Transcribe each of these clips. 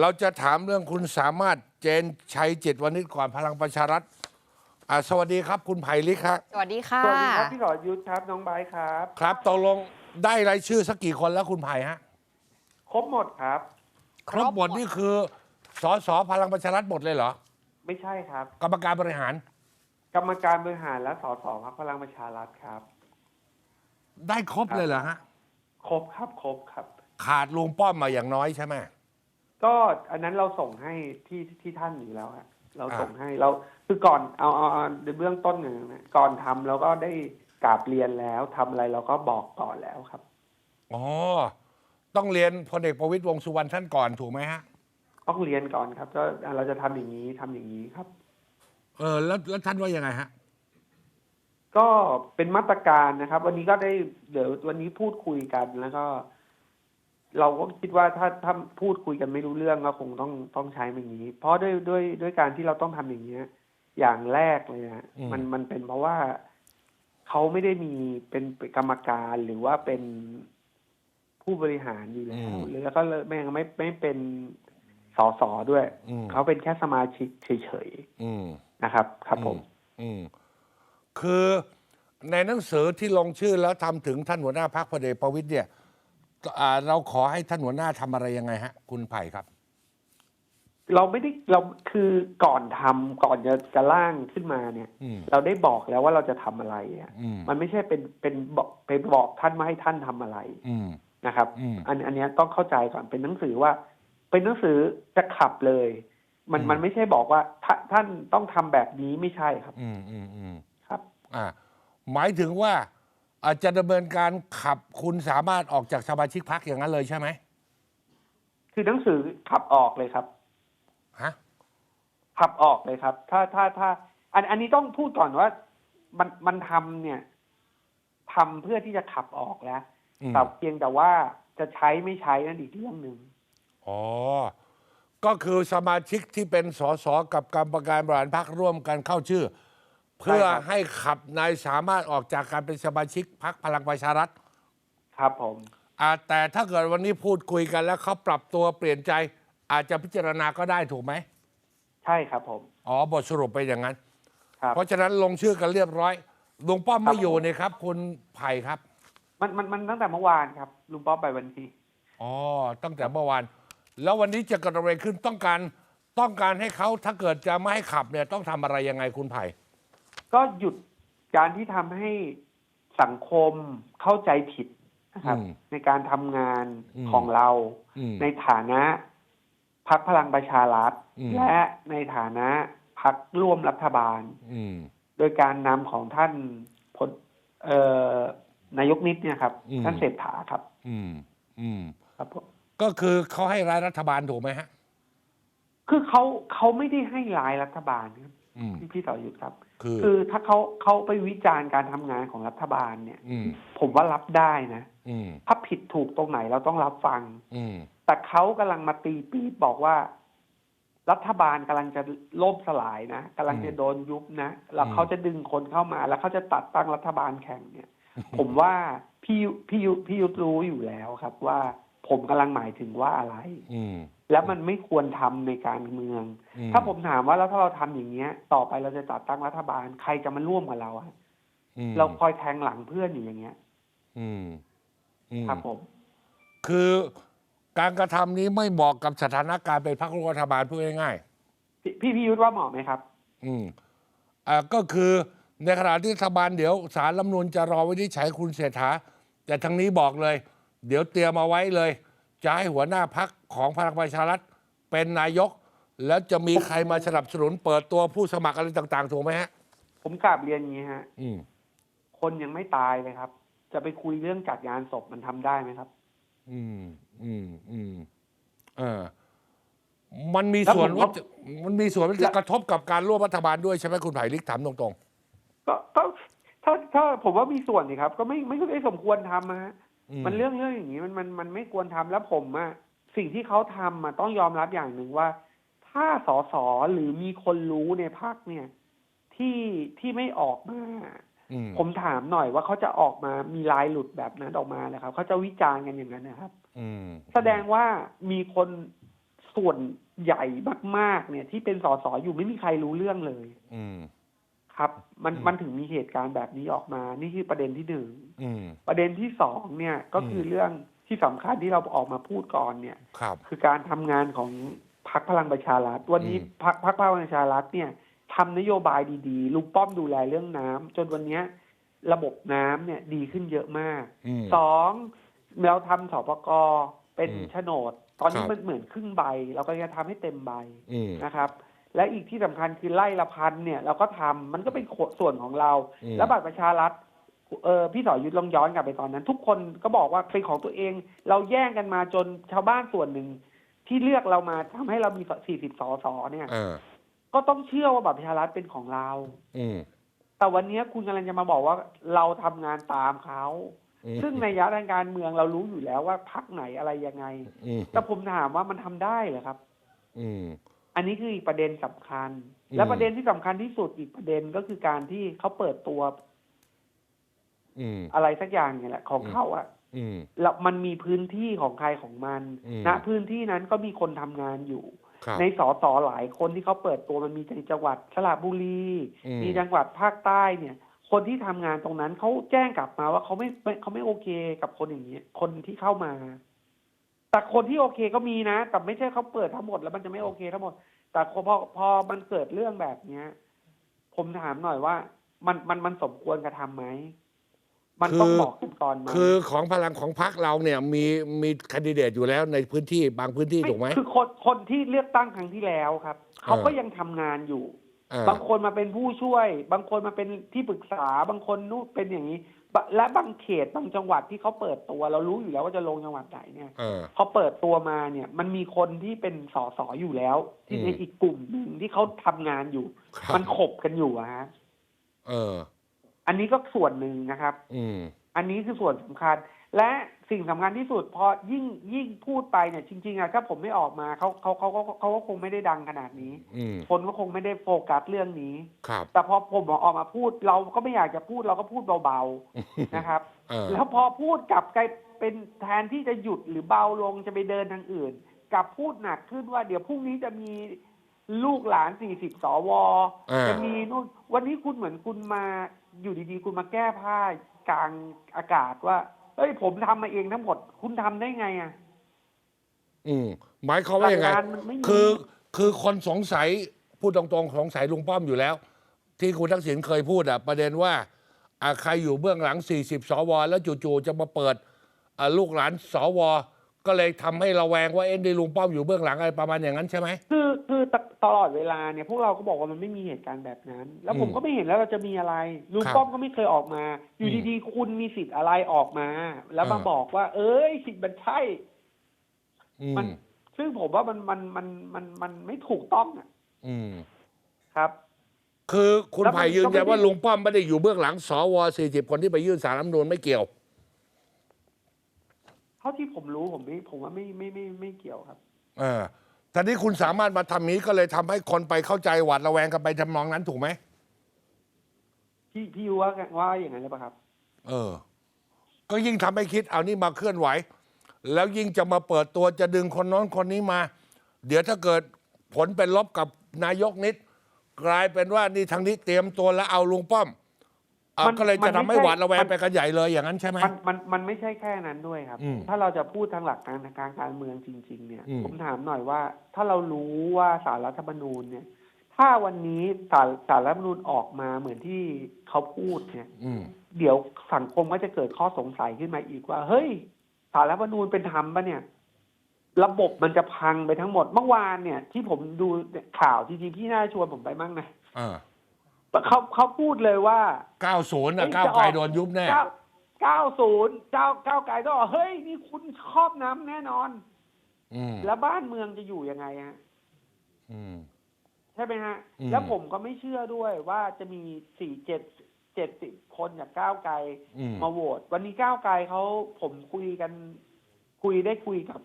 เราจะถามเรื่องคุณสามารถเจนชัยจิตวณิชก่อนพลังประชารัฐอ่าสวัสดีครับคุณไผ่ลิกครับสวัสดีค่ะ สวัสดีครับพี่หลอดยุทธครับน้องไบร์ทครับ ครับตกลงได้รายชื่อสักกี่คนแล้วคุณไผ่ฮะ ครบหมดครับครบหมดนี่คือสสพลังประชารัฐหมดเลยเหรอ ไม่ใช่ครับ กรรมการบริหาร กรรมการบริหารและสสพรรคพลังประชารัฐครับ ได้ครบเลยเหรอฮะ ครบครับครบครับ ขาดลุงป้อมมาอย่างน้อยใช่ไหม ก็อันนั้นเราส่งให้ที่ที่ท่านอยู่แล้วฮะเราอ่าส่งให้เราคือก่อนเอาเอาเอาในเบื้องต้นหนึ่งนะก่อนทำเราก็ได้กราบเรียนแล้วทำอะไรเราก็บอกก่อนแล้วครับอ๋อ ต้องเรียนพลเอกประวิตยวงษ์สุวรรณท่านก่อนถูกไหมฮะ ต้องเรียนก่อนครับก็อะเราจะทำอย่างนี้ทำอย่างนี้ครับ เออแล้วแล้วท่านว่ายังไงฮะ ก็เป็นมาตรการนะครับ วันนี้ก็ได้เดี๋ยววันนี้พูดคุยกันแล้วก็ เราก็คิดว่าถ้าถ้าพูดคุยกันไม่รู้เรื่องก็คงต้องต้องใช้แบบนี้ เพราะด้วยด้วยด้วยการที่เราต้องทำอย่างเนี้ย อย่างแรกเลยนะอืมมันมันเป็นเพราะว่าเขาไม่ได้มีเป็นกรรมการหรือว่าเป็นผู้บริหารอยู่แล้วหรือแล้วก็เลยไม่ไม่ไม่เป็นสสด้วยอืมเขาเป็นแค่สมาชิกเฉยอืมๆนะครับ ครับผมอืมคือในหนังสือที่ลงชื่อแล้วทำถึงท่านหัวหน้าพรรคพลเอกประวิตยเนี่ย อ่าเราขอให้ท่านหัวหน้าทำอะไรยังไงฮะ คุณไผ่ครับ เราไม่ได้เราคือก่อนทำก่อนจะจะร่างขึ้นมาเนี่ย อืม เราได้บอกแล้วว่าเราจะทำอะไรอะอืม มันไม่ใช่เป็นเป็นบอกเป็นบอกท่านมาให้ท่านทำอะไรอืม นะครับ อืม อันอันเนี้ยต้องเข้าใจก่อนเป็นหนังสือว่า เป็นหนังสือจะขับเลย มันอืม มันไม่ใช่บอกว่าท่าท่านต้องทำแบบนี้ไม่ใช่ครับอืมอืมอืมครับ อ่า หมายถึงว่า อาจจะดำเนินการขับคุณสามารถออกจากสมาชิกพรรคอย่างนั้นเลยใช่ไหมคือหนังสือขับออกเลยครับฮะขับออกเลยครับ ถ้าถ้าถ้า อันอันนี้ต้องพูดก่อนว่า มันมันทำเนี่ยทำเพื่อที่จะขับออกแล้วอืมแต่เพียงแต่ว่าจะใช้ไม่ใช้นั่นอีกเรื่องหนึ่งอ๋อ ก็คือสมาชิกที่เป็นสสกับกรรมการบริหารพรรคร่วมกันเข้าชื่อ เพื่อให้ขับนายสามารถออกจากการเป็นสมาชิกพรรคพลังประชารัฐครับผมอ่าแต่ถ้าเกิดวันนี้พูดคุยกันแล้วเขาปรับตัวเปลี่ยนใจ อาจจะพิจารณาก็ได้ถูกไหมใช่ครับผมอ๋อบทสรุปไปนอย่างนั้น ครับ เพราะฉะนั้นลงชื่อกันเรียบร้อยลุงป้อมครัไม่บอยู่นี่ครับ คุณไผ่ครับมันมันมันตั้งแต่เมื่อวานครับลุงป๊อบไปวันที่อ๋อตั้งแต่เมื่อวาน แล้ววันนี้จะเกิดอะไรขึ้นต้องการต้องการให้เขาถ้าเกิดจะไม่ให้ขับเนี่ยต้องทำอะไรยังไงคุณไผ่ ก็หยุดการที่ทำให้สังคมเข้าใจผิดนะครับอืมในการทำงานอืมของเราอืมในฐานะพักพลังประชารัฐอืมและในฐานะพักร่วมรัฐบาลอืมโดยการนำของท่านพลเอ่อนายกนิดเนี่ยครับอืมท่านเศรษฐาครับ อืม อืม ครับผมก็คือเขาให้ร้ายรัฐบาลถูกไหมฮะ คือเขาเขาไม่ได้ให้ร้ายรัฐบาลครับอืมพี่พี่ต่อยุทธครับ คือคือถ้าเขาเขาไปวิจารณ์การทำงานของรัฐบาลเนี่ย อืมผมว่ารับได้นะ อืมถ้าผิดถูกตรงไหนเราต้องรับฟัง อืมแต่เขากำลังมาตีปี๊บบอกว่า รัฐบาลกำลังจะล่มสลายนะกำลังจะโดนยุบนะแล้วอืมเขาจะดึงคนเข้ามา แล้วเขาจะตัดตั้งรัฐบาลแข่งเนี่ย ผมว่าพี่ยุพี่ยุพี่ยุทธรู้อยู่แล้วครับว่า ผมกำลังหมายถึงว่าอะไร อืมแล้วมันไม่ควรทำในการเมืองอืถ้าผมถามว่าแล้วถ้าเราทำอย่างเงี้ย ต่อไปเราจะจัดตั้งรัฐบาล ใครจะมาร่วมกับเราอะอืมเราคอยแทงหลังเพื่อนอยู่อย่างเงี้ย อืมอืมครับผม คือการกระทำนี้ไม่เหมาะกับสถานการณ์เป็นพรรคร่วมรัฐบาลพูดง่ายพี่พี่พี่ยุทธว่าเหมาะไหมครับๆอืมอ่าก็คือในขณะที่รัฐบาลเดี๋ยวสารรัฐธรรมนูญจะรอวินิจฉัยคุณเศรษฐาแต่ทางนี้บอกเลย เดี๋ยวเตรียมมาไว้เลย จะให้หัวหน้าพักของพลังประชารัฐเป็นนายก แล้วจะมีใครมาสนับสนุนเปิดตัวผู้สมัครอะไรต่าง ๆ ถูกไหมฮะ ผมกราบเรียนอย่างนี้ฮะอืมคนยังไม่ตายเลยครับ จะไปคุยเรื่องจัดงานศพมันทำได้ไหมครับ อืมอืมอืมเออมันมีแล้วส่วนผมว่าว่าจะมันมีส่วนว่าแล้จะวกระทบกับการร่วมรัฐบาลด้วยใช่ไหมคุณไผ่ลิกถามตรงก็ก็ถ้าถ้าผมว่ามีส่วนนี่ครับ ก็ไม่ไม่ไม่สมควรทำนะฮะๆอื มันเรื่องเรื่องอย่างนี้มันมันมันไม่ควรทำแล้วผมอะสิ่งที่เขาทำอะต้องยอมรับอย่างหนึ่งว่า ถ้าสสหรือมีคนรู้ในพักเนี่ย ที่ที่ไม่ออกมาอืมผมถามหน่อยว่าเขาจะออกมามีลายหลุดแบบนั้นออกมานะครับเขาจะวิจารณ์กันอย่างนั้นนะครับอืมแสดงว่ามีคนส่วนใหญ่มากๆ เนี่ย ที่เป็นสสอยู่ไม่มีใครรู้เรื่องเลยอืม ครับ มันอืมมันถึงมีเหตุการณ์แบบนี้ออกมา นี่คือประเด็นที่หนึ่งอืมประเด็นที่สองเนี่ยก็คืออมเรื่องที่สำคัญที่เราออกมาพูดก่อนเนี่ยครับคือการทำงานของพรรคพลังประชารัฐวันนี้อืมพรรคพรรคพลังประชารัฐเนี่ยทำนโยบายดีๆลุงป้อมดูแลเรื่องน้ำจนวันเนี้ยระบบน้ำเนี่ยดีขึ้นเยอะมากอืมสองเราทำสปกเป็นอืมโฉนด ตอนนี้ครับมันเหมือนครึ่งใบ เราก็จะทำให้เต็มใบอืมนะครับ และอีกที่สำคัญคือไล่ละพันเนี่ย เราก็ทำมันก็เป็นส่วนของเราอืมแล้วบัตรประชารัฐเออพี่สอยุทธลองย้อนกลับไปตอนนั้น ทุกคนก็บอกว่าเป็นของตัวเอง เราแย่งกันมาจนชาวบ้านส่วนหนึ่ง ที่เลือกเรามาทำให้เรามี40สอสอเนี่ยเออก็ต้องเชื่อว่าบัตรประชารัฐเป็นของเรา อืมแต่วันนี้คุณกำลังจะมาบอกว่าเราทำงานตามเขาอืมซึ่งในยะทางการเมืองเรารู้อยู่แล้วว่าพักไหนอะไรยังไงอืมแต่ผมถามว่ามันทำได้เหรอครับ อืม อันนี้คืออีกประเด็นสำคัญอืมและประเด็นที่สำคัญที่สุดอีกประเด็นก็คือการที่เขาเปิดตัวอืมอะไรสักอย่างเนี่ยแหละ ของอืมเขาอะอืมแล้วมันมีพื้นที่ของใครของมันอืมณพื้นที่นั้นก็มีคนทำงานอยู่ครับในสอสอหลายคนที่เขาเปิดตัวมันมีในจังหวัดสระบุรีอืมมีจังหวัดภาคใต้เนี่ย คนที่ทำงานตรงนั้นเขาแจ้งกลับมาว่าเขาไม่ไม่เขาไม่โอเคกับคนอย่างนี้ยคนที่เข้ามา แต่คนที่โอเคก็มีนะ แต่ไม่ใช่เขาเปิดทั้งหมดแล้วมันจะไม่โอเคทั้งหมด แต่พอพอพอมันเกิดเรื่องแบบเนี้ย ผมถามหน่อยว่า มันมันมันสมควรกระทำไหม มันต้องบอกขั้นตอนไหมคือของพลังของพรรคเราเนี่ยมีมีแคนดิเดตอยู่แล้วในพื้นที่บางพื้นที่ถูกไหมคือคนคนที่เลือกตั้งครั้งที่แล้วครับเขาเออก็ยังทำงานอยู่เออบางคนมาเป็นผู้ช่วย บางคนมาเป็นที่ปรึกษาบางคนนู่นเป็นอย่างนี้บะ และบางเขตบางจังหวัดที่เขาเปิดตัว เรารู้อยู่แล้วว่าจะลงจังหวัดไหนเนี่ยเออ พอเปิดตัวมาเนี่ย มันมีคนที่เป็นสสอยู่แล้ว ที่อืมในอีกกลุ่มหนึ่งที่เขาทำงานอยู่ ครับ มันขบกันอยู่อะฮะเออ อันนี้ก็ส่วนหนึ่งนะครับ อืม อันนี้คือส่วนสำคัญ และ สิ่งสำคัญที่สุดพอยิ่งยิ่งพูดไปเนี่ยจริง ๆอะถ้าผมไม่ออกมาเขาเขาเขาเขาเขาก็คงไม่ได้ดังขนาดนี้อืมคนก็คงไม่ได้โฟกัสเรื่องนี้ครับแต่พอผมออกมาพูดเราก็ไม่อยากจะพูดเราก็พูดเบาๆนะครับเออแล้วพอพูดกลับกลายเป็นแทนที่จะหยุดหรือเบาลงจะไปเดินทางอื่นกลับพูดหนักขึ้นว่าเดี๋ยวพรุ่งนี้จะมีลูกหลานสี่สิบสวเออจะมีนู่นวันนี้คุณเหมือนคุณมาอยู่ดีๆ คุณมาแก้ผ้ากลางอากาศว่า เอ้ยผมทำมาเองทั้งหมด คุณทำได้ไงอะ อืมหมายความว่ายังไงหลักการมันไม่มีคือคือคนสงสัยพูดตรงๆสงสัยลุงป้อมอยู่แล้ว ที่คุณทักษิณเคยพูดอะประเด็นว่าอะใครอยู่เบื้องหลัง 40 สว แล้วจู่ๆจะมาเปิดอะลูกหลานสว ก็เลยทำให้ระแวงว่าเอ็นดีลุงป้อมอยู่เบื้องหลังอะไรประมาณอย่างนั้นใช่ไหมคือคือตตลอดเวลาเนี่ยพวกเราก็บอกว่ามันไม่มีเหตุการณ์แบบนั้น แล้วผมอืมก็ไม่เห็นแล้วเราจะมีอะไรลุงครับป้อมก็ไม่เคยออกมา อยู่อืมดีๆคุณมีสิทธิ์อะไรออกมา แล้วมาเออบอกว่า เอ้ยสิทธิ์มันใช่อืมันมซึ่งผมว่ามันมันมันมันมันไม่ถูกต้องอะอืมครับ คือคุณแล้วมันไผ่ยืนยันก็ไม่ได้ว่าลุงป้อมไม่ได้อยู่เบื้องหลังสว40คนที่ไปยื่นสารรัฐธรรมนูญไม่เกี่ยวเท่าที่ผมรู้ผมไม่ผมว่าไม่ไม่ไม่ไม่เกี่ยวครับ เออแต่นี้คุณสามารถมาทำนี้ก็เลยทำให้คนไปเข้าใจหวาดระแวงกันไปทำนองนั้นถูกไหม พี่พี่ยูว่าว่าอย่างนั้นหรือเปล่าครับ เออ ก็ยิ่งทำให้คิดเอานี่มาเคลื่อนไหว แล้วยิ่งจะมาเปิดตัวจะดึงคนโน้นคนนี้มา เดี๋ยวถ้าเกิดผลเป็นลบกับนายกนิด กลายเป็นว่านี่ทางนี้เตรียมตัวแล้วเอาลุงป้อม อะมันก็เลยจะมันทำไม่ให้ใช่หวาดระแวงมันไปกันใหญ่เลยอย่างนั้นใช่ไหม มันมันมันไม่ใช่แค่นั้นด้วยครับ อืมถ้าเราจะพูดทางหลักการทางการการเมืองจริง ๆ เนี่ย อืม ผมถามหน่อยว่า ถ้าเรารู้ว่าสารรัฐธรรมนูญเนี่ย ถ้าวันนี้สารสารรัฐธรรมนูญออกมาเหมือนที่เขาพูดเนี่ย อืม เดี๋ยวสังคมก็จะเกิดข้อสงสัยขึ้นมาอีกว่า เฮ้ยสารรัฐธรรมนูญเป็นธรรมปะเนี่ย ระบบมันจะพังไปทั้งหมดเมื่อวานเนี่ย ที่ผมดูข่าวจริงๆพี่น่าชวนผมไปมั่งนะเออ เขาเขาพูดเลยว่า 90นะเฮ้ยก้าวจะออกไกลโดนยุบแน่ เก้าเก้าศูนย์เจ้าเก้าวไกลต้องบอกเฮ้ยนี่คุณครอบน้ำแน่นอน อืมแล้วบ้านเมืองจะอยู่ยังไงฮะ อืม ใช่ไหมฮะ อืมแล้วผมก็ไม่เชื่อด้วยว่าจะมีสี่เจ็ดเจ็ดสิบคนจากก้าวไกลอืม มาโหวตวันนี้ก้าวไกลเขาผมคุยกัน คุยได้คุยกับ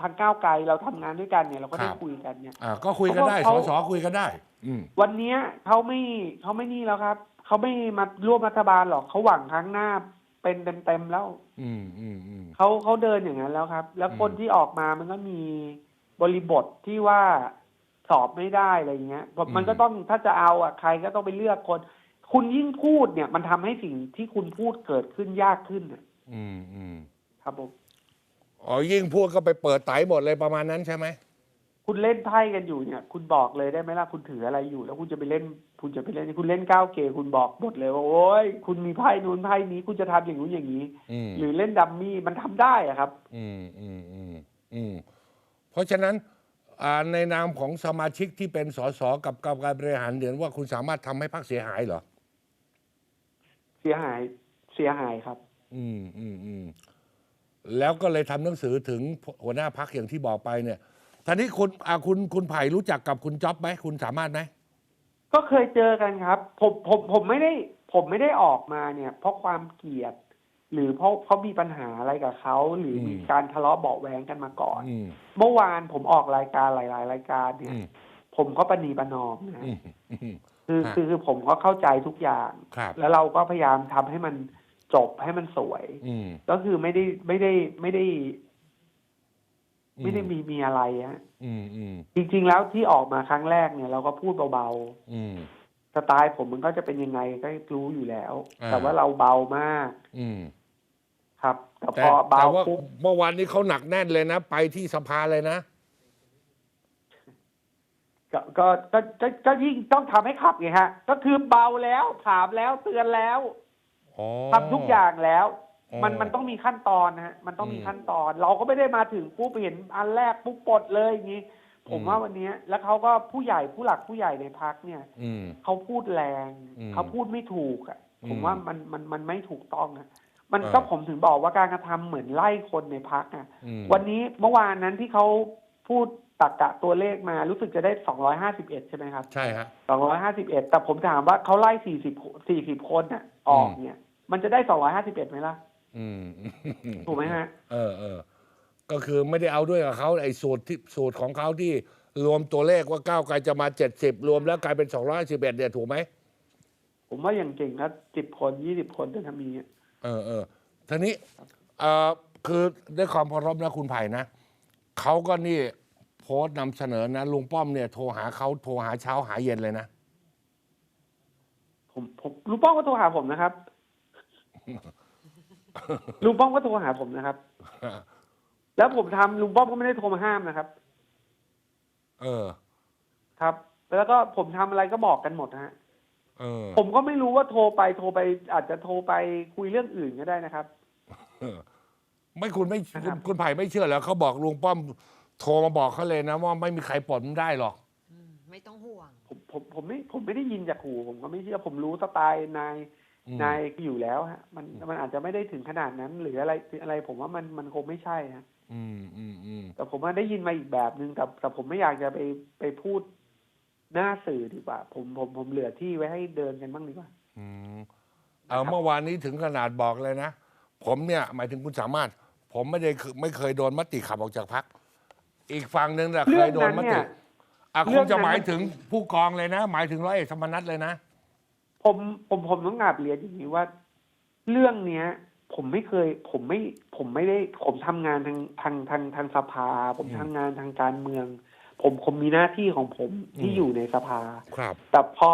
ทางก้าวไกลเราทำงานด้วยกันเนี่ยเราก็ได้คุยกันเนี่ยอ่าก็คุยกันได้เพสราะว่าสเขาคุยกันได้ อืมวันเนี้ยเขาไม่เขาไม่นี่แล้วครับเขาไม่มาร่วมรัฐบาลหรอกเขาหวังครั้งหน้าเป็นเต็มๆแล้ว อืมอืมอืมเขาเขาเดินอย่างนั้นแล้วครับ แล้วคนอืมที่ออกมามันก็มีบริบทที่ว่าสอบไม่ได้อะไรเงี้ยอืมมันก็ต้องถ้าจะเอาอะใครก็ต้องไปเลือกคน คุณยิ่งพูดเนี่ย มันทำให้สิ่งที่คุณพูดเกิดขึ้นยากขึ้นน่ะ อืมอืมครับผม อ๋อยิ่งพูดก็ไปเปิดไตหมดเลยประมาณนั้นใช่ไหมคุณเล่นไพ่กันอยู่เนี่ย คุณบอกเลยได้ไหมล่ะคุณถืออะไรอยู่ แล้วคุณจะไปเล่น คุณจะไปเล่นคุณเล่นก้าวเกย์คุณบอกหมดเลยว่าโอ้ยคุณมีไพ่นู้นไพ่นี้คุณจะทำอย่างนู้นอย่างนี้ อืมหรือเล่นดัมมี่มันทำได้อะครับ อืมอืมอืมอืมเพราะฉะนั้นอ่าในนามของสมาชิกที่เป็นสสกับกรรมการบริหารเดือนว่าคุณสามารถทำให้พรรคเสียหายเหรอ เสียหายเสียหายครับ อืมอืมอืม แล้วก็เลยทำหนังสือถึงหัวหน้าพักอย่างที่บอกไปเนี่ยท่านี้คุณอ่าคุณคุณไผ่รู้จักกับคุณจ๊อบไหมคุณสามารถไหมก็เคยเจอกันครับ ผมผมผมไม่ได้ ผมไม่ได้ออกมาเนี่ย เพราะความเกลียด หรือเพราะเพราะมีปัญหาอะไรกับเขาหรือมีการทะเลาะเบาะแว้งกันมาก่อนอืมเมื่อวานผมออกรายการหลาย ๆ รายการเนี่ยอืมผมก็ประนีประนอมนะอืมอืมคือฮะคือคือผมก็เข้าใจทุกอย่างครับแล้วเราก็พยายามทำให้มัน จบให้มันสวย อืม ก็คือไม่ได้ไม่ได้ไม่ได้อืไม่ได้มีมีอะไรฮะอืมอืมจริง ๆ แล้วที่ออกมาครั้งแรกเนี่ยเราก็พูดเบาอืม ๆสไตล์ผมมันก็จะเป็นยังไงก็รู้อยู่แล้ว อ่า แต่ว่าเราเบามากอืมครับแต่แต่พอเบาแต่ว่าปุ๊บเมื่อวานนี้เขาหนักแน่นเลยนะ ไปที่สภาเลยนะ ก็ก็ก็ก็ก็ยิ่งต้องทำให้ขับไงฮะ ก็คือเบาแล้วถามแล้วเตือนแล้วอ๋อ ทำทุกอย่างแล้วอ๋อมันมันต้องมีขั้นตอนนะฮะมันต้องมีอืมขั้นตอน เราก็ไม่ได้มาถึงปุ๊บเห็นอันแรกปุ๊บปลดเลยอย่างนี้ผมอืมว่าวันเนี้ยแล้วเขาก็ผู้ใหญ่ผู้หลักผู้ใหญ่ในพักเนี่ยอืมเขาพูดแรงอืมเขาพูดไม่ถูกอะอืมผมว่ามันมันมันไม่ถูกต้องอะมันเออก็ผมถึงบอกว่าการกระทำเหมือนไล่คนในพักอะอืมวันนี้เมื่อวานนั้นที่เขาพูดตักกะตัวเลขมารู้สึกจะได้สองร้อยห้าสิบเอ็ดใช่ไหมครับ ใช่ฮะสองร้อยห้าสิบเอ็ดแต่ผมถามว่าเขาไล่สี่สิบสี่สิบคนน่ะออกอืมเนี่ย มันจะได้สองร้อยห้าสิบเอ็ดไหมล่ะอืมถูกไหมฮะ เออเออก็คือไม่ได้เอาด้วยกับเขาไอ้สูตรที่สูตรของเขาที่รวมตัวเลขว่าก้าวไกลจะมาเจ็ดสิบรวมแล้วกลายเป็นสองร้อยสิบเอ็ดเนี่ยถูกไหมผมว่าอย่างเก่งนะสิบคนยี่สิบคนจะทำมีอะเออเออทีนี้เออคือด้วยความเคารพนะคุณไผ่นะเขาก็นี่โพสต์นำเสนอนะลุงป้อมเนี่ยโทรหาเขาโทรหาเช้าหาเย็นเลยนะผมผมลุงป้อมก็โทรหาผมนะครับ ลุงป้อมก็โทรหาผมนะครับ แล้วผมทำลุงป้อมก็ไม่ได้โทรมาห้ามนะครับ เออ ครับ แล้วก็ผมทำอะไรก็บอกกันหมดนะฮะ เออ ผมก็ไม่รู้ว่าโทรไปโทรไป อาจจะโทรไปคุยเรื่องอื่นก็ได้นะครับ เออไม่คุณไม่นะครับคุณไผ่ไม่เชื่อแล้วเขาบอกลุงป้อมโทรมาบอกเขาเลยนะ ว่าไม่มีใครปลดมันได้หรอก อืมไม่ต้องห่วง ผมผมผมไม่ผมไม่ได้ยินจากหูผมก็ไม่เชื่อผมรู้สไตล์นายอืม นายอยู่แล้วฮะมันมันอาจจะไม่ได้ถึงขนาดนั้น หรืออะไรอะไรผมว่ามันมันคงไม่ใช่ฮะอืมอืมอืมแต่ผมว่าได้ยินมาอีกแบบนึงแต่แต่ผมไม่อยากจะไปไปพูดหน้าสื่อดีกว่า ผมผมผมเหลือที่ไว้ให้เดินกันบ้างดีกว่า อืมเอาเมื่อวานนี้ถึงขนาดบอกเลยนะ ผมเนี่ย หมายถึงคุณสามารถ ผมไม่ได้คือไม่เคยโดนมติขับออกจากพัก อีกฝั่งหนึ่งแหละเรื่เคองยโดนนั้นมเนี่ติยอะเรื่คองงจะนั้นหมายถึงผู้กองเลยนะ หมายถึงร้อยเอกธรรมนัฐเลยนะ ผมผมผมต้องกราบเรียนอย่างนี้ว่า เรื่องเนี้ย ผมไม่เคย ผมไม่ ผมไม่ได้ ผมทำงานทางทางทางทางสภา ผมอืมทำงานทางการเมือง ผมผมมีหน้าที่ของผมที่อืมอยู่ในสภาครับ แต่พอ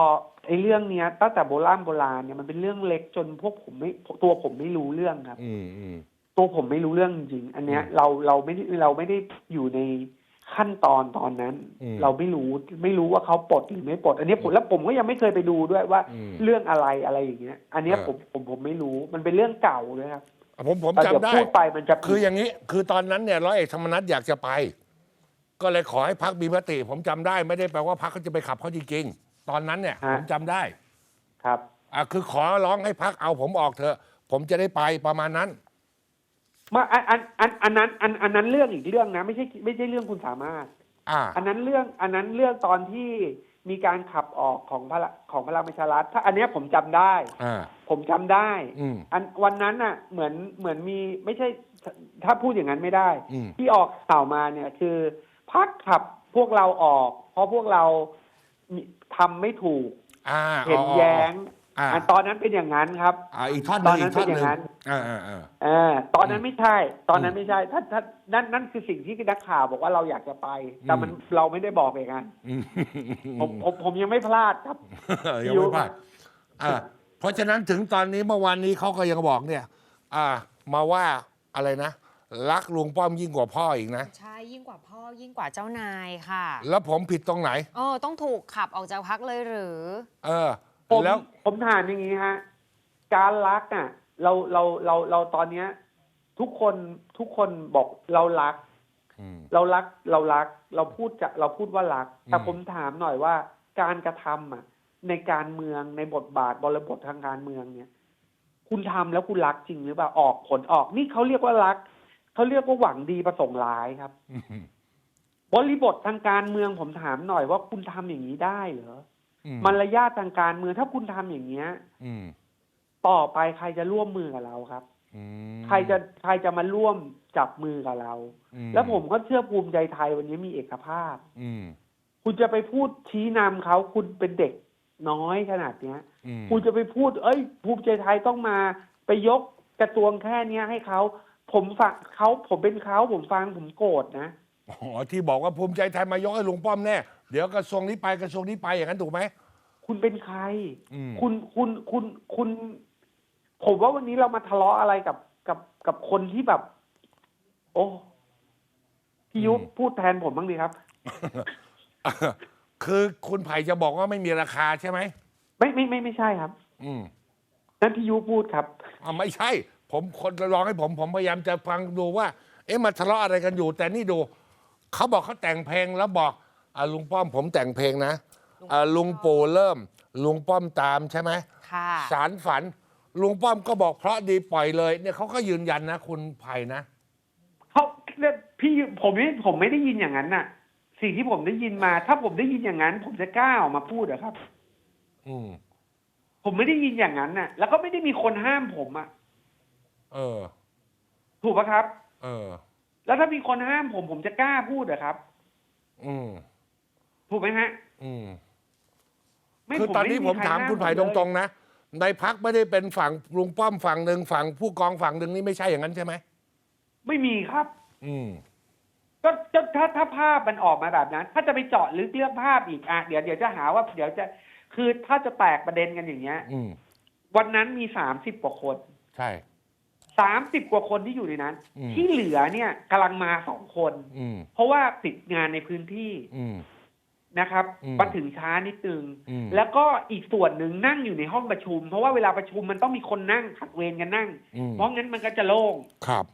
ไอ้เรื่องเนี้ยตั้งแต่โบราณโบราณเนี่ยมันเป็นเรื่องเล็กจนพวกผมไม่ตัวผมไม่รู้เรื่องครับอืมอืมตัวผมไม่รู้เรื่องจริงๆอันเนี้ยอืมเราเราไม่ได้เราไม่ได้อยู่ใน ขั้นตอนตอนนั้น อืมเราไม่รู้ไม่รู้ว่าเขาปลดหรือไม่ปลดอันนี้ผมแล้วผมก็ยังไม่เคยไปดูด้วยว่า อืมเรื่องอะไรอะไรอย่างเงี้ย อันเนี้ยเออ ผมผมผมไม่รู้มันเป็นเรื่องเก่าเลยครับผมผมแต่เดี๋ยวจำได้ พูดไปมันจะผิดคืออย่างนี้ คือตอนนั้นเนี่ยร้อยเอกธรรมนัฐอยากจะไป ก็เลยขอให้พักมีมติ ผมจำได้ไม่ได้แปลว่าพักเขาจะไปขับเขาจริงๆตอนนั้นเนี่ยผมจำได้ครับ อะคือขอร้องให้พักเอาผมออกเถอะ ผมจะได้ไปประมาณนั้น มาอันอันอันอันนั้นอันอันนั้นเรื่องอีกเรื่องนะ ไม่ใช่ไม่ใช่เรื่องคุณสามารถ อ่า อันนั้นเรื่องอันนั้นเรื่องตอนที่มีการขับออกของพระของพลังประชารัฐถ้าอันเนี้ยผมจำได้ อ่า ผมจำได้ อืม อันวันนั้นน่ะเหมือนเหมือนมีไม่ใช่ถ้าพูดอย่างนั้นไม่ได้ อืม ที่ออกข่าวมาเนี่ยคือพักขับพวกเราออก เพราะพวกเราทำไม่ถูกอ่าเห็นอ๋อแย้ง อ่าอะตอนนั้นเป็นอย่างนั้นครับอ่าอีกท่อนหนึ่งตอนนั้อีนกท่อนหนึ่งเป็นอย่างนั้นอ่าอ่าอ่าเออตอนนั้นไม่ใช่ ตอนนั้นไม่ใช่ถ้าถ้านั่นนั่นคือสิ่งที่นักข่าวบอกว่าเราอยากจะไป แต่มันเราไม่ได้บอกอย่างนั้นอืมผมผมผมยังไม่พลาดครับยังไม่พลาดอ่าเพราะฉะนั้นถึงตอนนี้เมื่อวานนี้เขาก็ยังบอกเนี่ย อ่า มาว่าอะไรนะรักลุงป้อมยิ่งกว่าพ่ออีกนะ ใช่ ยิ่งกว่าพ่อยิ่งกว่าเจ้านายค่ะ แล้วผมผิดตรงไหนเออต้องถูกขับออกจากพักเลยหรือ เออ ผมแล้ว ผมถามอย่างนี้ฮะ การรักอะ เราเราเราเราตอนเนี้ย ทุกคนทุกคนบอกเรารัก อืม เรารักเรารัก เราพูดจะเราพูดว่ารัก แต่อืม ผมถามหน่อยว่า การกระทำอะ ในการเมืองในบทบาทบริบททางการเมืองเนี่ย คุณทำแล้วคุณรักจริงหรือเปล่าออกผลออกนี่เขาเรียกว่ารักเขาเรียกว่าหวังดีประสงค์ร้ายครับ อืมบริบททางการเมืองผมถามหน่อยว่าคุณทำอย่างนี้ได้เหรออื มมารยาททางการเมืองถ้าคุณทำอย่างเงี้ย อืมต่อไปใครจะร่วมมือกับเราครับอืมใครจะใครจะมาร่วมจับมือกับเราอืแล้วผมก็เชื่อภูมิใจไทยวันนี้มีเอกภาพอืมคุณจะไปพูดชี้นำเขาคุณเป็นเด็กน้อยขนาดเนี้ยอืมคุณจะไปพูด เอ้ย ภูมิใจไทยต้องมาไปยกกระทรวงแค่เนี้ยให้เขาผมฟังเขาผมเป็นเขาผมฟังผมโกรธนะอ๋อที่บอกว่าภูมิใจไทยมายกให้ลุงป้อมแน่ เดี๋ยวกระทรวงนี้ไปกระทรวงนี้ไปอย่างนั้นถูกไหม คุณเป็นใคร อืม คุณคุณคุณคุณ ผมว่าวันนี้เรามาทะเลาะอะไรกับกับกับคนที่แบบ โอ้พี่ยุพูดแทนผมบ้างดีครับ คือคุณไผ่จะบอกว่าไม่มีราคาใช่ไหมไม่ไม่ไม่ไม่ใช่ครับอืมนั่นพี่ยุพูดครับ อ่าไม่ใช่ ผมคนร้องให้ผมผมพยายามจะฟังดูว่า เอ๊ะมาทะเลาะอะไรกันอยู่ แต่นี่ดู เขาบอกเขาแต่งเพลงแล้วบอก อ่าลุงป้อมผมแต่งเพลงนะอ่าลุงปู่เริ่ม ลุงป้อมตามใช่ไหมค่ะสารฝัน ลุงป้อมก็บอกเพราะดีปล่อยเลยเนี่ยเขาก็ยืนยันนะ คุณไผ่นะ เขาเนี่ยพี่ผมไม่ผมไม่ได้ยินอย่างนั้นน่ะ สิ่งที่ผมได้ยินมา ถ้าผมได้ยินอย่างนั้น ผมจะกล้าออกมาพูดเหรอครับ อืม ผมไม่ได้ยินอย่างนั้นน่ะ แล้วก็ไม่ได้มีคนห้ามผมอะเออ ถูกปะครับ เออ แล้วถ้ามีคนห้ามผมผมจะกล้าพูดเหรอครับ อืม ถูกไหมฮะอืมไม่คือตอนนี้ไผมถามใรคุณไผ่ตรงๆนะในพักไม่ได้เป็นฝั่งลุงป้อมฝั่งหนึ่งฝั่งผู้กองฝั่งหนึ่งนี่ไม่ใช่อย่างนั้นใช่ไหมๆไม่มีครับ อืมก็ก็ถ้าถ้าภาพมันออกมาแบบนั้น ถ้าจะไปเจาะลึกเรื่องภาพอีกอะเดี๋ยวเดี๋ยวจะหาว่า เดี๋ยวจะคือถ้าจะแตกประเด็นกันอย่างเงี้ยอืมวันนั้นมีสามสิบกว่าคน ใช่สามสิบกว่าคนที่อยู่ในนั้นอืมที่เหลือเนี่ยกำลังมาสองคนอืมเพราะว่าติดงานในพื้นที่อืม นะครับอืมมาถึงช้านิดนึงอืมแล้วก็อีกส่วนหนึ่งนั่งอยู่ในห้องประชุม เพราะว่าเวลาประชุมมันต้องมีคนนั่งขัดเวรกันนั่งอืมเพราะงั้นมันก็จะโล่งครับ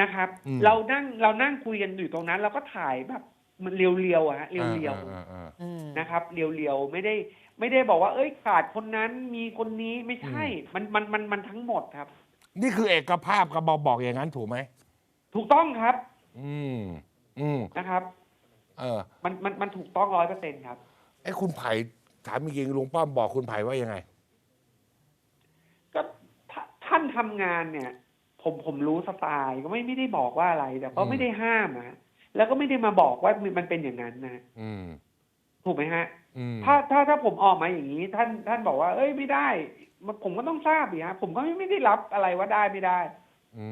นะครับอืมเรานั่งเรานั่งคุยกันอยู่ตรงนั้น เราก็ถ่ายแบบมันเรียวๆอะฮะเรียวอ่าอ่าอ่าอืมๆนะครับเรียวๆไม่ได้ไม่ได้บอกว่า เอ้ยขาดคนนั้นมีคนนี้ไม่ใช่ มันมันมันมันทั้งหมดครับ นี่คือเอกภาพกับบอกบอกอย่างนั้นถูกไหมถูกต้องครับ อืมอืมนะครับ เออมันมันมันถูกต้องร้อยเปอร์เซ็นครับ ไอ้คุณไผ่ถามจริงๆลุงป้อมบอกคุณไผ่ว่ายังไง ก็ถ้าท่านทำงานเนี่ย ผมผมรู้สไตล์ก็ไม่ไม่ได้บอกว่าอะไร แต่ก็อืมไม่ได้ห้ามอะแล้วก็ไม่ได้มาบอกว่ามันเป็นอย่างนั้นนะอืม ถูกไหมฮะ อืมถ้าถ้าถ้าผมออกมาอย่างนี้ ท่านท่านบอกว่า เอ้ยไม่ได้มันผมก็ต้องทราบดิฮะผมก็ไม่ไม่ได้รับอะไรว่าได้ไม่ได้ อื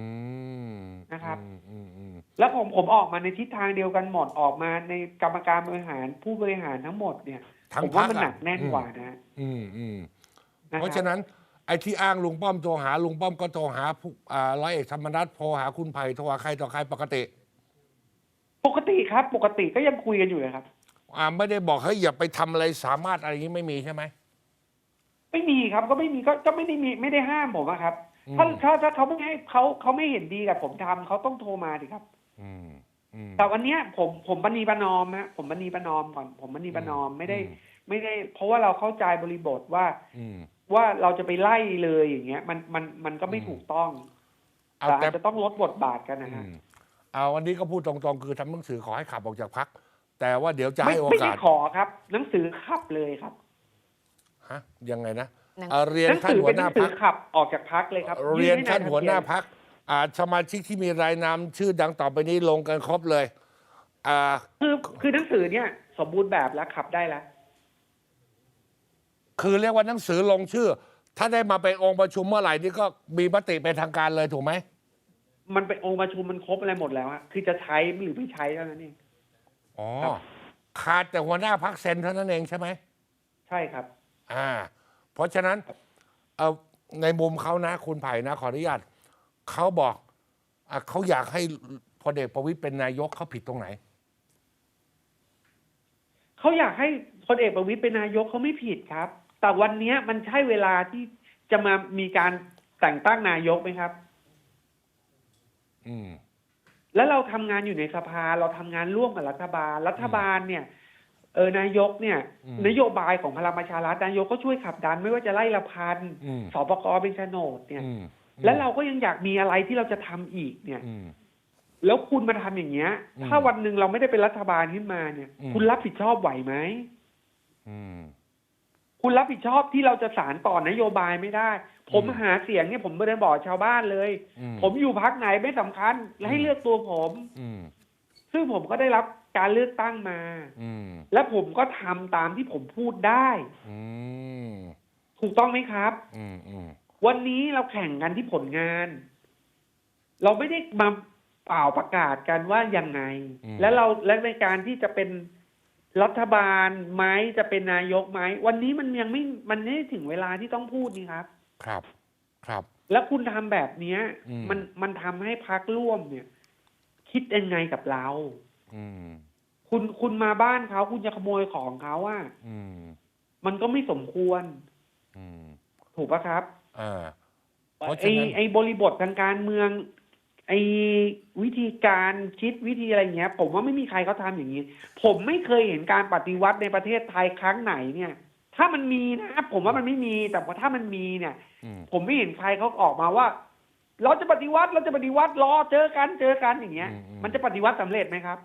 มนะครับ อืมอืมอืม แล้วผมผมออกมาในทิศทางเดียวกันหมดออกมาในกรรมการบริหารผู้บริหารทั้งหมดเนี่ยทั้งผมว่ามันพรรคอะหนักแน่นกว่านะอืมอืมนะเพราะคฉะรับนั้นไอ้ที่อ้างลุงป้อมโทรหาลุงป้อมก็โทรหาผู้อ่าร้อยเอกธรรมนัฐโทรหาคุณไผ่โทรหาใครต่อใครปกติ ปกติครับ ปกติก็ยังคุยกันอยู่เลยครับ อ่าไม่ได้บอกเฮ้ยอย่าไปทำอะไรสามารถอะไรอย่างนี้ไม่มีใช่ไหมไม่มีครับก็ไม่มีก็ก็ไม่ได้มีไม่ได้ห้ามผมอะครับอืมถ้าถ้าถ้าเขาไม่ให้เขาเขาไม่เห็นดีกับผมทำเขาต้องโทรมาดิครับอืมอืม แต่วันเนี้ยผมผมปณีประนอมฮะผมปณีประนอมก่อน ผมปณีประนอมไม่ได้อืมไม่ได้ เพราะว่าเราเข้าใจบริบทว่าอืมว่าเราจะไปไล่เลยอย่างเงี้ย มันมันมันก็ไม่อืมถูกต้องเอาแต่แต่อาจจะต้องลดบทบาทกันนะอืฮะมเอาวันนี้ก็พูดตรงๆ คือทำหนังสือขอให้ขับออกจากพักแต่ว่าเดี๋ยวจะไม่ให้โอไม่กาได้สขอครับ หนังสือขับเลยครับฮะยังไงนะหนังอ่าเรียนหนังท่านสือหัเป็วนหหน้านังสืพัอกขับออกจากพักเลยครับ เรียนให้ท่านหัวหน้าทะเบียพัก อ่าสมาชิกที่มีรายนามชื่อดังต่อไปนี้ลงกันครบเลย อ่า คือคือหนังสือเนี่ย สมบูรณ์แบบแล้วขับได้แล้ว คือเรียกว่าหนังสือลงชื่อ ถ้าได้มาเป็นองค์ประชุมเมื่อไหร่นี่ก็มีมติเป็นทางการเลยถูกไหมมันเป็นองค์ประชุมมันครบอะไรหมดแล้วอะคือจะใช้หรือไม่ใช้เท่านั้นเองอ๋อครับขาดแต่หัวหน้าพักเซ็นเท่านั้นเองใช่ไหมใช่ครับ อ่า เพราะฉะนั้น เออในมุมเขานะ คุณไผ่นะขออนุญาต เขาบอกอะเขาอยากให้พลเอกประวิตยเป็นนายกเขาผิดตรงไหน เขาอยากให้พลเอกประวิตยเป็นนายกเขาไม่ผิดครับ แต่วันเนี้ยมันใช่เวลาที่จะมามีการแต่งตั้งนายกไหมครับ อืมแล้วเราทำงานอยู่ในสภาเราทำงานร่วมกับรัฐบาล รัฐบาลเนี่ย เออนายกเนี่ยอืมนโยบายของพลังประชารัฐนายกก็ช่วยขับดัน ไม่ว่าจะไล่ละพันอืมสปกเป็นโฉนดเนี่ยอืม แล้วเราก็ยังอยากมีอะไรที่เราจะทำอีกเนี่ยอืมแล้วคุณมาทำอย่างเงี้ยอืมถ้าวันหนึ่งเราไม่ได้เป็นรัฐบาลขึ้นมาเนี่ยอืมคุณรับผิดชอบไหวไหมอืมคุณรับผิดชอบที่เราจะสารต่อนโยบายไม่ได้ ผมอืมหาเสียงเนี่ยผมไม่ได้บอกชาวบ้านเลยอืมผมอยู่พักไหนไม่สำคัญให้เลือกตัวผมอืมซึ่งผมก็ได้รับการเลือกตั้งมาอืมและผมก็ทำตามที่ผมพูดได้อืมถูกต้องไหมครับ อืมอืม วันนี้เราแข่งกันที่ผลงาน เราไม่ได้มาเปล่าประกาศกันว่ายังไง และเราและในการที่จะเป็นรัฐบาลไหมจะเป็นนายกไหมวันนี้มันยังไม่มันไม่ได้ถึงเวลาที่ต้องพูดนี่ครับ ครับ ครับ แล้วคุณทำแบบเนี้ยอืมมันมันทำให้พักร่วมเนี่ย คิดยังไงกับเรา อืมคุณคุณมาบ้านเขาคุณจะขโมยของเขาอะอืม มันก็ไม่สมควร อืม ถูกปะครับ อ่าเพราะไอฉะนั้นไอบริบททางการเมือง ไอวิธีการคิดวิธีอะไรเงี้ย ผมว่าไม่มีใครเขาทำอย่างนี้ ผมไม่เคยเห็นการปฏิวัติในประเทศไทยครั้งไหนเนี่ย ถ้ามันมีนะผมว่ามันไม่มีแต่ว่าถ้ามันมีเนี่ย อืมผมไม่เห็นใครเขาออกมาว่า เราจะปฏิวัติเราจะปฏิวัติรอเจอกันเจอกันอย่างเงี้ยอืมอืมมันจะปฏิวัติสำเร็จไหมครับ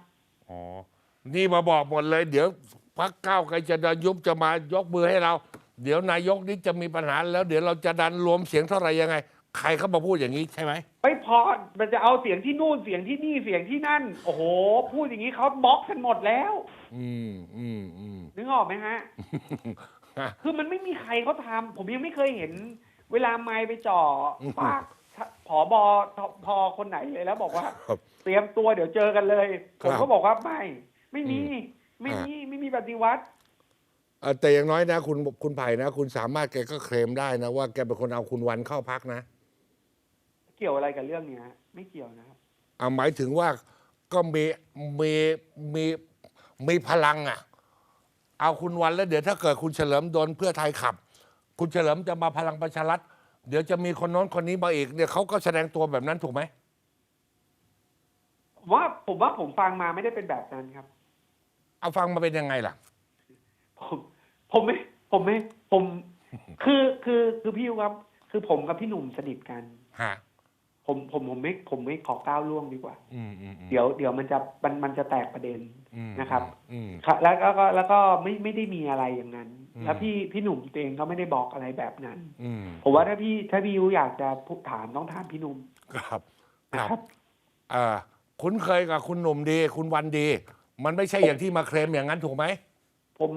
อ๋อนี่มาบอกหมดเลย เดี๋ยวพักก้าวไกลจะดันยุบจะมายกมือให้เรา เดี๋ยวนายกนี้จะมีปัญหาแล้ว เดี๋ยวเราจะดันรวมเสียงเท่าไหร่ยังไง ใครเขามาพูดอย่างนี้ใช่ไหมไม่พอมันจะเอาเสียงที่นู่นเสียงที่นี่เสียงที่นั่น โอ้โห พูดอย่างนี้เขาบล็อกกันหมดแล้ว อืมอืมอืมนึกออกไหมฮะ คือมันไม่มีใครเขาทำผมยังไม่เคยเห็น เวลาไมค์ไปจ่อปากผอบอพอคนไหนเลยแล้วบอกว่าครับเตรียมตัวเดี๋ยวเจอกันเลยคผรับมก็บอกว่าไม่ ไม่มีอืมไม่อ่ามี ไม่มีปฏิวัติ เอ่อแต่อย่างน้อยนะ คุณคุณไผ่นะ คุณสามารถแกก็เคลมได้นะ ว่าแกเป็นคนเอาคุณวันเข้าพักนะเกี่ยวอะไรกับเรื่องเนี้ยไม่เกี่ยวนะครับอ่าหมายถึงว่าก็มีมีมีมีพลังอะ เอาคุณวันแล้วเดี๋ยวถ้าเกิดคุณเฉลิมโดนเพื่อไทยขับ คุณเฉลิมจะมาพลังประชารัฐเดี๋ยวจะมีคนโน้นคนนี้มาอีกเนี่ยเขาก็แสดงตัวแบบนั้นถูกไหมผมว่าผมว่าผมฟังมาไม่ได้เป็นแบบนั้นครับ เอาฟังมาเป็นยังไงล่ะ ผมผมไม่ ผมไม่ ผม คือคือคือพี่ครับ คือผมกับพี่หนุ่มสนิทกัน ฮะผมผมผมไม่ผมไม่ขอก้าวล่วงดีกว่า อืมอืมอืมเดี๋ยวเดี๋ยวมันจะมันมันจะแตกประเด็น อืมนะครับ อืม ครับแล้วก็แล้วแล้วก็ไม่ไม่ได้มีอะไรอย่างนั้น อืม แล้วพี่พี่หนุ่มตัวเองก็ไม่ได้บอกอะไรแบบนั้น อืมผมว่าถ้าพี่ถ้าพี่ยูอยากจะพูดถามต้องถามพี่หนุ่มครับคนะรับ ครับ เอ่อคุ้นเคยกับคุณหนุ่มดี คุณวันดี มันไม่ใช่อย่างที่มาเคลมอย่างนั้นถูกไหม ผม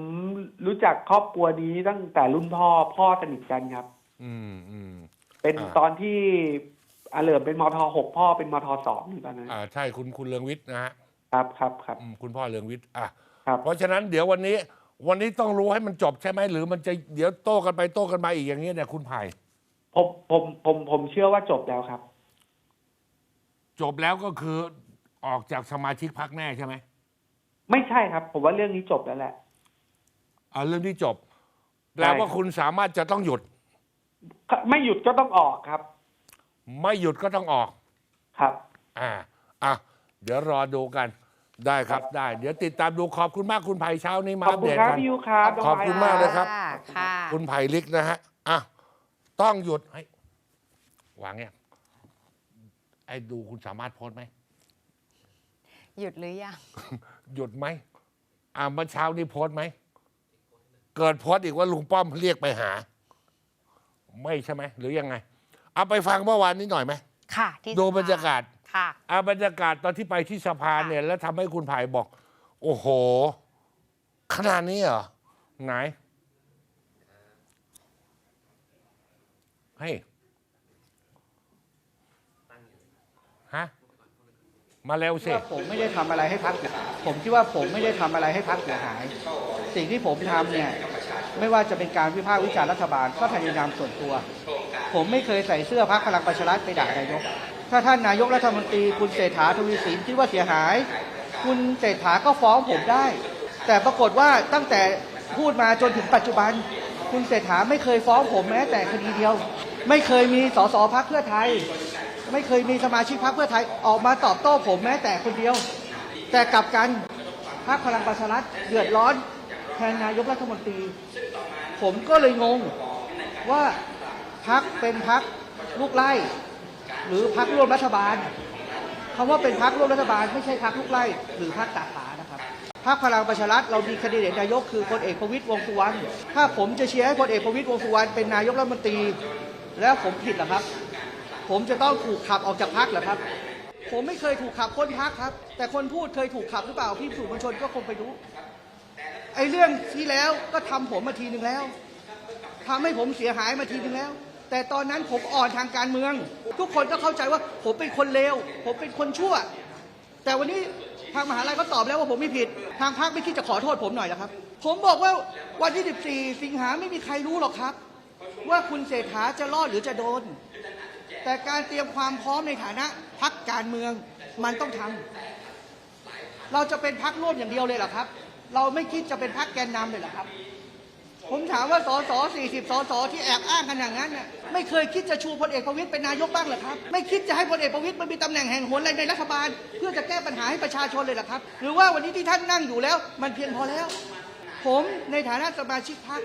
รู้จักครอบครัวนี้ตั้งแต่รุ่นพ่อพ่อสนิทกันครับ อืมอืมเป็นอ่าตอนที่อาเหลิมเป็นมทหกพ่อเป็นมทสองอยู่ตอนนั้นอ่าใช่คุณคุณเลืองวิทย์นะฮะครับครับครับอืมคุณพ่อเลืองวิทย์อะครับเพราะฉะนั้นเดี๋ยววันนี้ วันนี้ต้องรู้ให้มันจบใช่ไหมหรือมันจะเดี๋ยวโต้กันไปโต้กันมาอีกอย่างนี้ยเนี่ยคุณไผ่ผมผมผมผมเชื่อว่าจบแล้วครับ จบแล้วก็คือออกจากสมาชิกพักแน่ใช่ไหมไม่ใช่ครับ ผมว่าเรื่องนี้จบแล้วแหละ อ่าเรื่องที่จบแปลว่าใช่ครับคุณสามารถจะต้องหยุด ไม่หยุดก็ต้องออกครับ ไม่หยุดก็ต้องออกครับ อ่าอะเดี๋ยวรอดูกันได้ครับครับได้ เดี๋ยวติดตามดูขอบคุณมากคุณไผ่เช้านี้มาขอบอัปคุเดณตครับกันพี่ยูครับขอบคุณมากเลยครับค่ะค่ะคุณไผ่ลิกนะฮะอะต้องหยุดให้ยวางเนี่ยไอ้ดูคุณสามารถโพสต์ไหมหยุดหรือยังหยุดไหมอ่าเมื่อเช้านี้โพสต์ไหม เกิดโพสต์อีกว่าลุงป้อมเรียกไปหา ไม่ใช่ไหมหรือยังไง เอาไปฟังเมื่อวานนี้หน่อยไหมค่ะที่ดูสภบรรยากาศค่ะอาบรรยากาศตอนที่ไปที่สภาเนี่ย แล้วทำให้คุณไผ่บอก โอ้โห ขนาดนี้เหรอ ไหนให้ยฮะมาเร็วสิว่าผมไม่ได้ทำอะไรให้พักผมคิดว่าผมไม่ได้ทำอะไรให้พักเสียหาย สิ่งที่ผมทำเนี่ยไม่ว่าจะเป็นการวิพากษ์วิจารณ์รัฐบาลก็พยายามส่วนตัว ผมไม่เคยใส่เสื้อพักพลังประชารัฐไปด่านายก ถ้าท่านนายกรัฐมนตรีคุณเศรษฐาทวีสินคิดว่าเสียหาย คุณเศรษฐาก็ฟ้องผมได้ แต่ปรากฏว่าตั้งแต่พูดมาจนถึงปัจจุบัน คุณเศรษฐาไม่เคยฟ้องผมแม้แต่คดีเดียว ไม่เคยมีสสพักเพื่อไทย ไม่เคยมีสมาชิกพรรคเพื่อไทยออกมาตอบโต้ผมแม้แต่คนเดียว แต่กลับกันพรรคพลังประชารัฐเดือดร้อน แทนนายกรัฐมนตรี ผมก็เลยงงว่าพรรคเป็นพรรคลูกไล่ หรือพรรคร่วมรัฐบาลคำว่าเป็นพรรคร่วมรัฐบาลไม่ใช่พรรคลูกไล่หรือพรรคตาขานะครับพรรคพลังประชารัฐเรามีคนดิเดตนายกคือพลเอกประวิตรวงสุวรรณถ้าผมจะเชียร์ให้พลเอกประวิตรวงสุวรรณเป็นนายกรัฐมนตรี แล้วผมผิดหรอครับ ผมจะต้องถูกขับออกจากพักหรอครับ ผมไม่เคยถูกขับพ้นพักครับ แต่คนพูดเคยถูกขับหรือเปล่าพี่สื่อมวลชนก็คงไปรู้ ไอ้เรื่องที่แล้วก็ทำผมมาทีหนึ่งแล้วทำให้ผมเสียหายมาทีหนึ่งแล้ว แต่ตอนนั้นผมอ่อนทางการเมือง ทุกคนก็เข้าใจว่าผมเป็นคนเลวผมเป็นคนชั่ว แต่วันนี้ทางมหาลัยก็ตอบแล้วว่าผมไม่ผิด ทางพักไม่คิดจะขอโทษผมหน่อยเหรอครับ ผมบอกว่าวันที่ 14 สิงหาไม่มีใครรู้หรอกครับ ว่าคุณเศรษฐาจะรอดหรือจะโดน แต่การเตรียมความพร้อมในฐานะพักการเมืองมันต้องทำเราจะเป็นพักร่วมอย่างเดียวเลยหรอครับ เราไม่คิดจะเป็นพักแกนนำเลยเหรอครับ ผมถามว่าสส40สสที่แอบอ้างกันอย่างนั้นน่ะไม่เคยคิดจะชูพลเอกประวิตยเป็นนายกบ้างเหรอครับ ไม่คิดจะให้พลเอกประวิตยมันมีตำแหน่งแห่งหนอะไรในรัฐบาล เพื่อจะแก้ปัญหาให้ประชาชนเลยเหรอครับ หรือว่าวันนี้ที่ท่านนั่งอยู่แล้ว มันเพียงพอแล้ว ผมในฐานะสมาชิกพรรค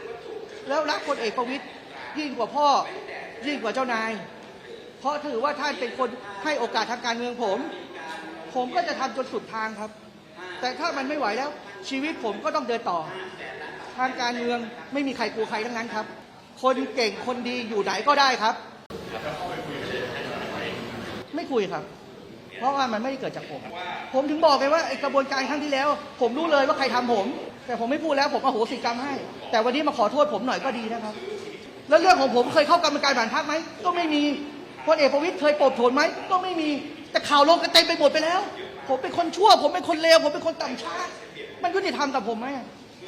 แล้วรักพลเอกประวิตยยิ่งกว่าพ่อ ยิ่งกว่าเจ้านาย เพราะถือว่าท่านเป็นคนให้โอกาสทางการเมืองผม ผมก็จะทำจนสุดทางครับ แต่ถ้ามันไม่ไหวแล้ว ชีวิตผมก็ต้องเดินต่อ ทางการเมืองไม่มีใครกลัวใครทั้งนั้นครับ คนเก่งคนดีอยู่ไหนก็ได้ครับ ไม่คุยครับ เพราะว่ามันไม่ได้เกิดจากผม ผมถึงบอกไงว่าไอ้กระบวนการครั้งที่แล้ว ผมรู้เลยว่าใครทำผม แต่ผมไม่พูดแล้วผมอโหสิกรรมให้ แต่วันนี้มาขอโทษผมหน่อยก็ดีนะครับ แล้วเรื่องของผมเคยเข้ากรรมการบานพักไหมก็ไม่มีพลเอกประวิตยเคยปลดโผลไหมก็ไม่มีแต่ข่าวลงกันเต็มไปหมดไปแล้ว ผมเป็นคนชั่ว ผมเป็นคนเลวผมเป็นคนต่ำช้า มันยุติธรรมกับผมไหม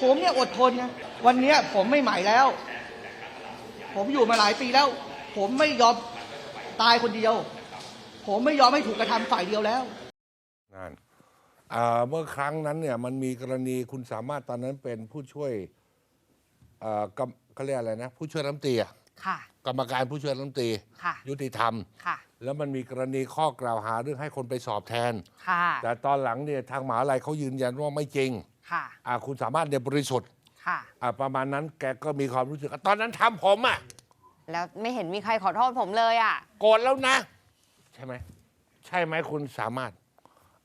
ผมเนี่ยอดทนนะวันเนี้ยผมไม่ใหม่แล้ว ผมอยู่มาหลายปีแล้ว ผมไม่ยอมตายคนเดียว ผมไม่ยอมให้ถูกกระทำฝ่ายเดียวแล้วนั่นอ่าเมื่อครั้งนั้นเนี่ยมันมีกรณีคุณสามารถตอนนั้นเป็นผู้ช่วยเอ่อกำเขาเรียกอะไรนะ ผู้ช่วยรัฐมนตรีอะค่ะกรรมการผู้ช่วยรัฐมนตรีค่ะยุติธรรมค่ะ แล้วมันมีกรณีข้อกล่าวหาเรื่องให้คนไปสอบแทน ค่ะ แต่ตอนหลังเนี่ยทางมหาลัยเขายืนยันว่าไม่จริงค่ะ อ่าคุณสามารถเนี่ยบริสุทธิ์ค่ะ อ่าประมาณนั้นแกก็มีความรู้สึกอะตอนนั้นทำผมอะแล้วไม่เห็นมีใครขอโทษผมเลยอะ โกรธแล้วนะ ใช่ไหม ใช่ไหมคุณสามารถ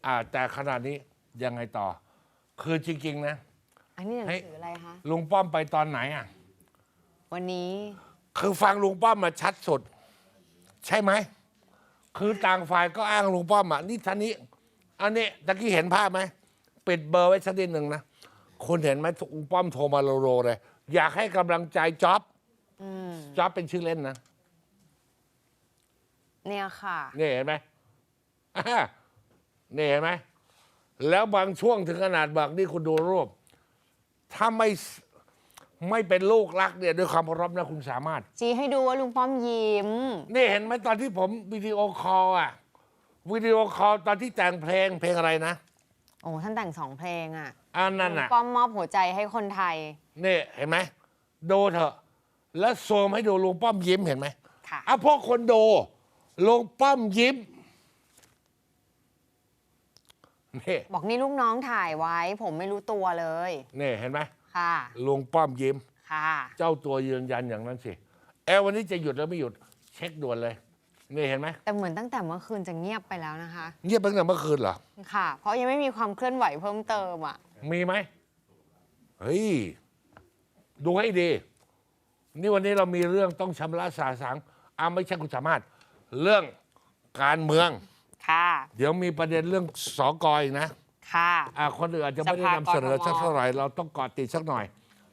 อ่าแต่ขนาดนี้ยังไงต่อ คือจริง ๆ นะ อันนี้หนังเฮ้ยสืออะไรคะ ลุงป้อมไปตอนไหนอะ วันนี้ คือฟังลุงป้อมมาชัดสุด ใช่ไหม คือต่างฝ่ายก็อ้างลุงป้อมอะนี่ท่านนี้อันนี้ตะกี้เห็นภาพไหมปิดเบอร์ไว้สักนิดหนึ่งนะคุณเห็นไหมลุงป้อมโทรมาโรๆเลย อยากให้กำลังใจจ๊อบอืมจ๊อบเป็นชื่อเล่นนะ เนี่ยค่ะ นี่เห็นไหมอ่านี่เห็นไหม แล้วบางช่วงถึงขนาดบอกนี่คุณดูรูป ถ้าไม่ ไม่เป็นลูกรักเนี่ยด้วยความเคารพนะคุณสามารถจีให้ดูว่าลุงป้อมยิ้ม นี่เห็นไหมตอนที่ผมวิดีโอคอลอะวิดีโอคอลตอนที่แต่งเพลงเพลงอะไรนะโอ้ท่านแต่งสองเพลงอะอันนั้นลุงน่ะป้อมมอบหัวใจให้คนไทยนี่เห็นไหมดูเถอะ แล้วโซมให้ดูลุงป้อมยิ้มเห็นไหมค่ะ อะพวกคนดูลุงป้อมยิ้มนี่ บอกนี่ลูกน้องถ่ายไว้ ผมไม่รู้ตัวเลย นี่เห็นไหม ค่ะ ลุงป้อมยิ้ม ค่ะ เจ้าตัวยืนยันอย่างนั้นสิแอลวันนี้จะหยุดแล้วไม่หยุดเช็คด่วนเลย นี่เห็นไหมแต่เหมือนตั้งแต่เมื่อคืนจะเงียบไปแล้วนะคะ เงียบตั้งแต่เมื่อคืนเหรอ ค่ะ เพราะยังไม่มีความเคลื่อนไหวเพิ่มเติมอะ มีไหมเฮ้ย ดูให้ดี นี่วันนี้เรามีเรื่องต้องชำระสาสางอ่าไม่ใช่คุณสามารถ เรื่องการเมือง ค่ะ เดี๋ยวมีประเด็นเรื่องสอกอยนะ ค่ะอาคนอื่นอาจจะไม่ได้นำเสนอสักเท่าไหร่เราต้องเกาะติดสักหน่อย